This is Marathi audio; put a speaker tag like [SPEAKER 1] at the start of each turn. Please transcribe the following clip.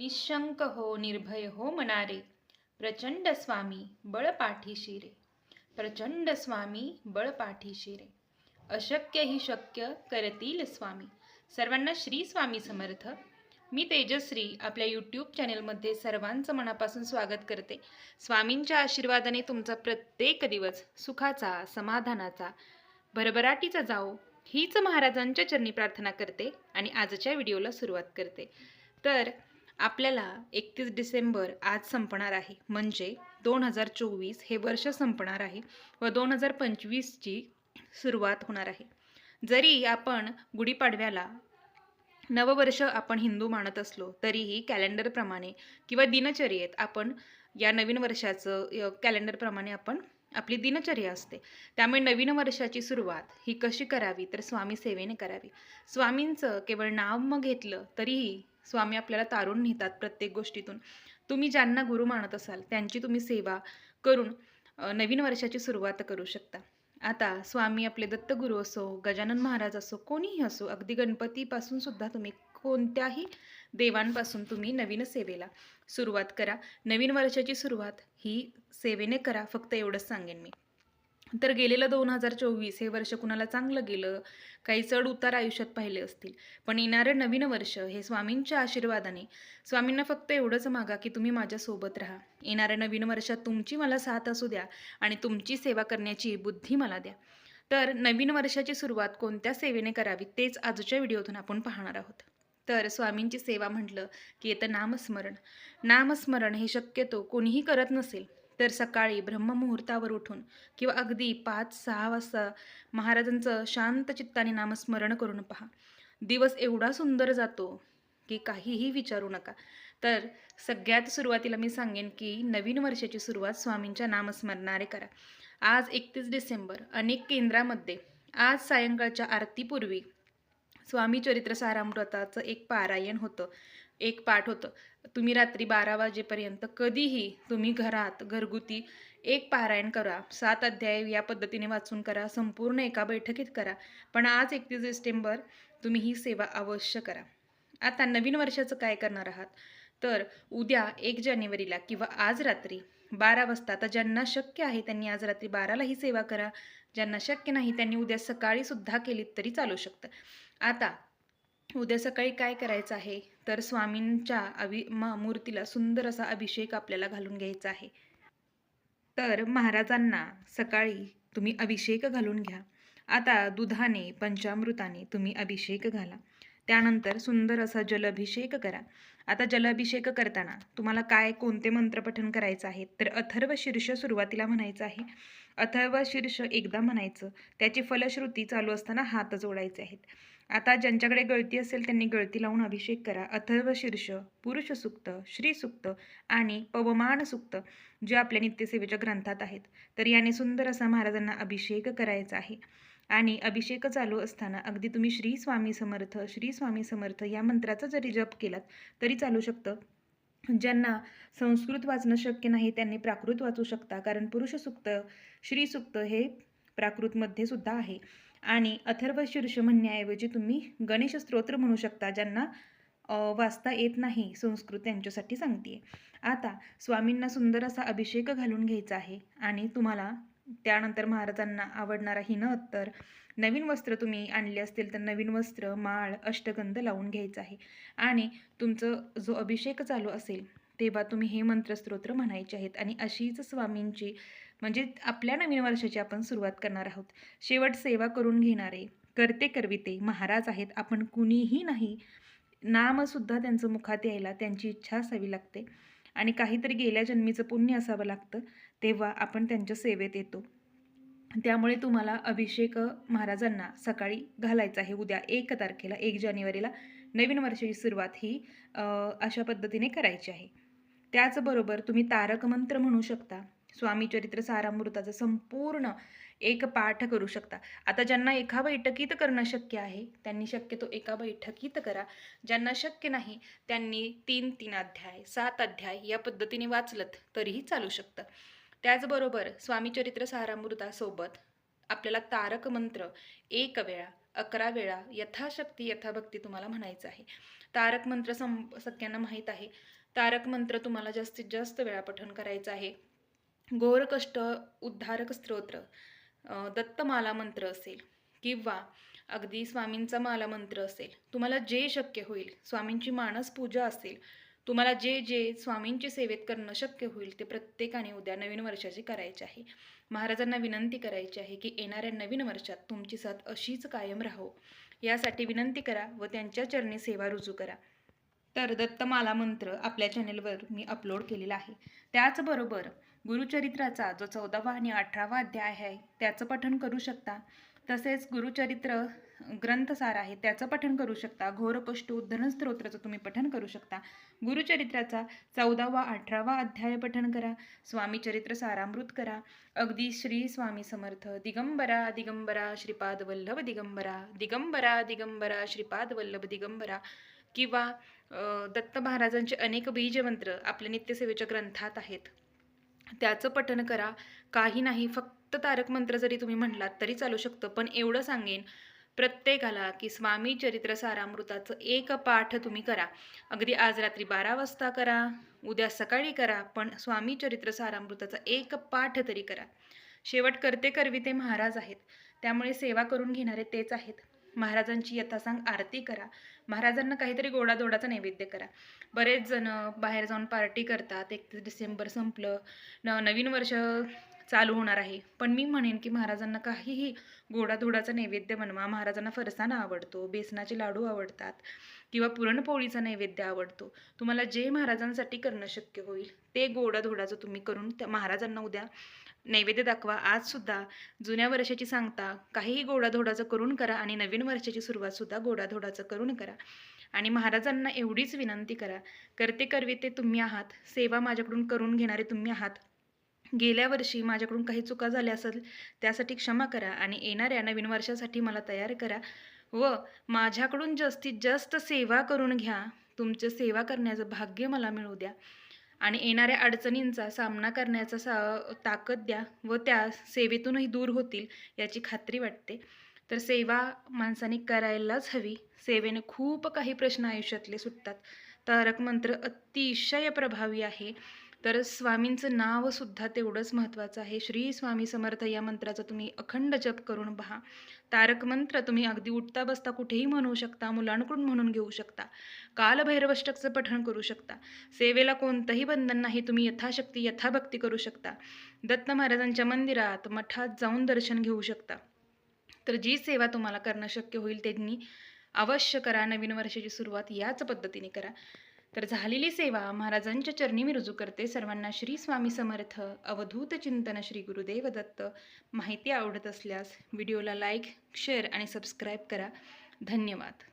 [SPEAKER 1] निशंक हो निर्भय हो मनारे. प्रचंड स्वामी बळ पाठीशी रे प्रचंड स्वामी बळ पाठीशी रे अशक्य ही शक्य करतील स्वामी. सर्वांना श्री स्वामी समर्थ. मी तेजश्री आपल्या यूट्यूब चॅनेलमध्ये सर्वांचं मनापासून स्वागत करते. स्वामींच्या आशीर्वादाने तुमचा प्रत्येक दिवस सुखाचा समाधानाचा भरभराटीचा जाओ हीच महाराजांच्या चरणी प्रार्थना करते आणि आजच्या व्हिडिओला सुरुवात करते. तर आपल्याला एकतीस डिसेंबर आज संपणार आहे. म्हणजे दोन हजार चोवीस हे वर्ष संपणार आहे व दोन हजार पंचवीसची सुरुवात होणार आहे. जरी आपण गुढीपाडव्याला नववर्ष आपण हिंदू मानत असलो तरीही कॅलेंडरप्रमाणे किंवा दिनचर्येत आपण या नवीन वर्षाचं य- कॅलेंडरप्रमाणे आपण आपली दिनचर्या असते. त्यामुळे नवीन वर्षाची सुरुवात ही कशी करावी तर स्वामी सेवेने करावी. स्वामींचं केवळ नाव मग घेतलं तरीही स्वामी आपल्याला तारून नेतात प्रत्येक गोष्टीतून. तुम्ही ज्यांना गुरु मानत असाल त्यांची तुम्ही सेवा करून नवीन वर्षाची सुरुवात करू शकता. आता स्वामी आपले दत्तगुरू असो गजानन महाराज असो कोणीही असो अगदी गणपतीपासून सुद्धा तुम्ही कोणत्याही देवांपासून तुम्ही नवीन सेवेला सुरुवात करा. नवीन वर्षाची सुरुवात ही सेवेने करा फक्त एवढंच सांगेन मी. तर गेलेलं दोन हजार चोवीस हे वर्ष कुणाला चांगलं गेलं? काही चढ उतार आयुष्यात पाहिले असतील. पण येणारं नवीन वर्ष हे स्वामींच्या आशीर्वादाने. स्वामींना फक्त एवढंच मागा की तुम्ही माझ्यासोबत राहा. येणाऱ्या नवीन वर्षात तुमची मला साथ असू द्या आणि तुमची सेवा करण्याची बुद्धी मला द्या. तर नवीन वर्षाची सुरुवात कोणत्या सेवेने करावी तेच आजच्या व्हिडिओतून आपण पाहणार आहोत. तर स्वामींची सेवा म्हटलं की येतं नामस्मरण. नामस्मरण हे शक्यतो कोणीही करत नसेल तर सकाळी ब्रह्ममुहूर्तावर उठून किंवा अगदी पाच सहा वाजता महाराजांचं शांत चित्ताने नामस्मरण करून पहा. दिवस एवढा सुंदर जातो की काहीही विचारू नका. तर सगळ्यात सुरुवातीला मी सांगेन की नवीन वर्षाची सुरुवात स्वामींच्या नामस्मरणारे करा. आज एकतीस डिसेंबर अनेक केंद्रामध्ये आज सायंकाळच्या आरतीपूर्वी स्वामी चरित्र सारामृताचं एक पारायण होतं. एक पाठ होतं. तुम्ही रात्री बारा वाजेपर्यंत कधीही तुम्ही घरात घरगुती एक पारायण करा. सात अध्याय या पद्धतीने वाचून करा. संपूर्ण एका बैठकीत करा. पण आज एकतीस डिसेंबर तुम्ही ही सेवा अवश्य करा. आता नवीन वर्षाचं काय करणार आहात? तर उद्या एक जानेवारीला किंवा आज रात्री बारा वाजता. आता ज्यांना शक्य आहे त्यांनी आज रात्री बाराला ही सेवा करा. ज्यांना शक्य नाही त्यांनी उद्या सकाळी सुद्धा केलीत तरी चालू शकतं. आता उद्या सकाळी काय करायचं आहे? तर स्वामींच्या अभि म मूर्तीला सुंदर असा अभिषेक आपल्याला घालून घ्यायचा आहे. तर महाराजांना सकाळी तुम्ही अभिषेक घालून घ्या. आता दुधाने पंचामृताने तुम्ही अभिषेक घाला. त्यानंतर सुंदर असा जलअभिषेक करा. आता जलअभिषेक करताना तुम्हाला काय कोणते मंत्रपठन करायचं आहे? तर अथर्व शीर्ष सुरुवातीला म्हणायचं आहे. अथर्व शीर्ष एकदा म्हणायचं. त्याची फलश्रुती चालू असताना हात जोडायचे आहेत. आता ज्यांच्याकडे गळती असेल त्यांनी गळती लावून अभिषेक करा. अथर्व शीर्ष पुरुष सुक्त श्री सुक्त आणि पवमान सुक्त जे आपल्या नित्यसेवेच्या ग्रंथात आहेत. तर याने सुंदर असा महाराजांना अभिषेक करायचा आहे. आणि अभिषेक चालू असताना अगदी तुम्ही श्री स्वामी समर्थ श्री स्वामी समर्थ या मंत्राचा जरी जप केलात तरी चालू शकतं. ज्यांना संस्कृत वाचणं शक्य नाही त्यांनी प्राकृत वाचू शकता. कारण पुरुष सुक्त श्री सुक्त हे प्राकृतमध्ये सुद्धा आहे. आणि अथर्व शीर्ष म्हणण्याऐवजी तुम्ही गणेश स्तोत्र म्हणू शकता ज्यांना वाचता येत नाही संस्कृत त्यांच्यासाठी सांगते आता स्वामींना सुंदर असा अभिषेक घालून घ्यायचा आहे आणि तुम्हाला त्यानंतर महाराजांना आवडणारा हिन अत्तर नवीन वस्त्र तुम्ही आणले असतील तर नवीन वस्त्र माळ अष्टगंध लावून घ्यायचं आहे. आणि तुमचं जो अभिषेक चालू असेल तेव्हा तुम्ही हे मंत्रस्तोत्र म्हणायचे आहेत. आणि अशीच स्वामींची म्हणजे आपल्या नवीन वर्षाची आपण सुरुवात करणार आहोत. शेवट सेवा करून घेणारे करते करविते महाराज आहेत आपण कुणीही नाही. नामसुद्धा त्यांचं मुखात यायला त्यांची इच्छा असावी लागते. आणि काहीतरी गेल्या जन्मीचं पुण्य असावं लागतं तेव्हा आपण त्यांच्या सेवेत येतो. त्यामुळे तुम्हाला अभिषेक महाराजांना सकाळी घालायचा आहे. उद्या एक तारखेला एक जानेवारीला नवीन वर्षाची सुरुवात ही अशा पद्धतीने करायची आहे. त्याचबरोबर तुम्ही तारक मंत्र म्हणू शकता. स्वामी चरित्र सारामृताचं संपूर्ण एक पाठ करू शकता. आता ज्यांना एका बैठकीत करणं शक्य आहे त्यांनी शक्यतो एका बैठकीत करा. ज्यांना शक्य नाही त्यांनी तीन तीन अध्याय सात अध्याय या पद्धतीने वाचलत तरीही चालू शकतं. त्याचबरोबर स्वामी चरित्र सारामृतासोबत आपल्याला तारक मंत्र एक वेळा अकरा वेळा यथाशक्ती यथाभक्ती तुम्हाला म्हणायचं आहे. तारक मंत्र सं सगळ्यांना माहीत आहे. तारक मंत्र तुम्हाला जास्तीत जास्त वेळा पठण करायचं आहे. घोरकष्ट उद्धारक स्तोत्र दत्तमाला मंत्र असेल किंवा अगदी स्वामींचा माला मंत्र असेल तुम्हाला जे शक्य होईल स्वामींची मानस पूजा असेल तुम्हाला जे जे स्वामींची सेवेत करणं शक्य होईल ते प्रत्येकाने उद्या नवीन वर्षाची करायचे आहे. महाराजांना विनंती करायची आहे की येणाऱ्या नवीन वर्षात तुमची साथ अशीच कायम राहो. यासाठी विनंती करा व त्यांच्या चरणी सेवा रुजू करा. तर दत्तमाला मंत्र आपल्या चॅनेलवर मी अपलोड केलेला आहे. त्याचबरोबर गुरुचरित्राचा जो चौदावा आणि अठरावा अध्याय आहे त्याचं पठण करू शकता. तसेच गुरुचरित्र ग्रंथसार आहे त्याचं पठण करू शकता. घोरकष्ट उद्धरण स्तोत्राचं तुम्ही पठण करू शकता. गुरुचरित्राचा चौदावा अठरावा अध्याय पठण करा. स्वामी चरित्र सारामृत करा. अगदी श्री स्वामी समर्थ. दिगंबरा दिगंबरा श्रीपाद वल्लभ दिगंबरा. दिगंबरा दिगंबरा श्रीपाद वल्लभ दिगंबरा. किंवा दत्त महाराजांचे अनेक बीजमंत्र आपल्या नित्यसेवेच्या ग्रंथात आहेत. त्याचं पठन करा. काही नाही फक्त तारक मंत्र जरी तुम्ही म्हणलात तरी चालू शकतं. पण एवढं सांगेन प्रत्येकाला की स्वामी चरित्र सारामृताचं एक पाठ तुम्ही करा. अगदी आज रात्री बारा वाजता करा उद्या सकाळी करा पण स्वामी चरित्र सारामृताचा एक पाठ तरी करा. शेवट करते करवी ते महाराज आहेत. त्यामुळे सेवा करून घेणारे तेच आहेत. महाराजांची यथासांग आरती करा. महाराजांना काहीतरी गोडाधोडाचा नैवेद्य करा. बरेच जण बाहेर जाऊन पार्टी करतात. एकतीस डिसेंबर संपलं. न नवीन वर्ष चालू होणार आहे. पण मी म्हणेन की महाराजांना काहीही गोडाधोडाचा नैवेद्य बनवा. महाराजांना फरसाणा आवडतो बेसनाचे लाडू आवडतात किंवा पुरणपोळीचा नैवेद्य आवडतो. तुम्हाला जे महाराजांसाठी करणं शक्य होईल ते गोडाधोडाचं तुम्ही करून त्या महाराजांना उद्या नैवेद्य दाखवा. आजसुद्धा जुन्या वर्षाची सांगता काहीही गोडाधोडाचं करून करा आणि नवीन वर्षाची सुरुवातसुद्धा गोडाधोडाचं करून करा. आणि महाराजांना एवढीच विनंती करा करते करवी ते तुम्ही आहात सेवा माझ्याकडून करून घेणारे तुम्ही आहात. गेल्या वर्षी माझ्याकडून काही चुका झाल्या असेल त्यासाठी क्षमा करा आणि येणाऱ्या नवीन वर्षासाठी मला तयार करा. व माझ्याकडून जास्तीत जास्त सेवा करून घ्या. तुमचं सेवा करण्याचं भाग्य मला मिळू द्या. आणि येणाऱ्या अडचणींचा सामना करण्याचा सा ताकद द्या व त्या सेवेतूनही दूर होतील याची खात्री वाटते. तर सेवा माणसाने करायलाच हवी. सेवेने खूप काही प्रश्न आयुष्यातले सुटतात. तारक मंत्र अतिशय प्रभावी आहे. तर स्वामींचं नावसुद्धा तेवढंच महत्त्वाचं आहे. श्री स्वामी समर्थ या मंत्राचा तुम्ही अखंड जप करून पहा. तारक मंत्र तुम्ही अगदी उठता बसता कुठेही म्हणू शकता मुलांकडून म्हणून घेऊ शकता. कालभैरवष्टकचं पठण करू शकता. सेवेला कोणतंही बंधन नाही तुम्ही यथाशक्ती यथाभक्ती करू शकता. दत्त महाराजांच्या मंदिरात मठात जाऊन दर्शन घेऊ शकता. तर जी सेवा तुम्हाला करणं शक्य होईल त्यांनी अवश्य करा. नवीन वर्षाची सुरुवात याच पद्धतीने करा. तर झालेली सेवा महाराजांच्या चरणी मी रुजू करते. सर्वांना श्री स्वामी समर्थ. अवधूत चिंतन श्री गुरुदेव दत्त. माहिती आवडत असल्यास व्हिडिओला लाईक शेअर आणि सबस्क्राईब करा. धन्यवाद.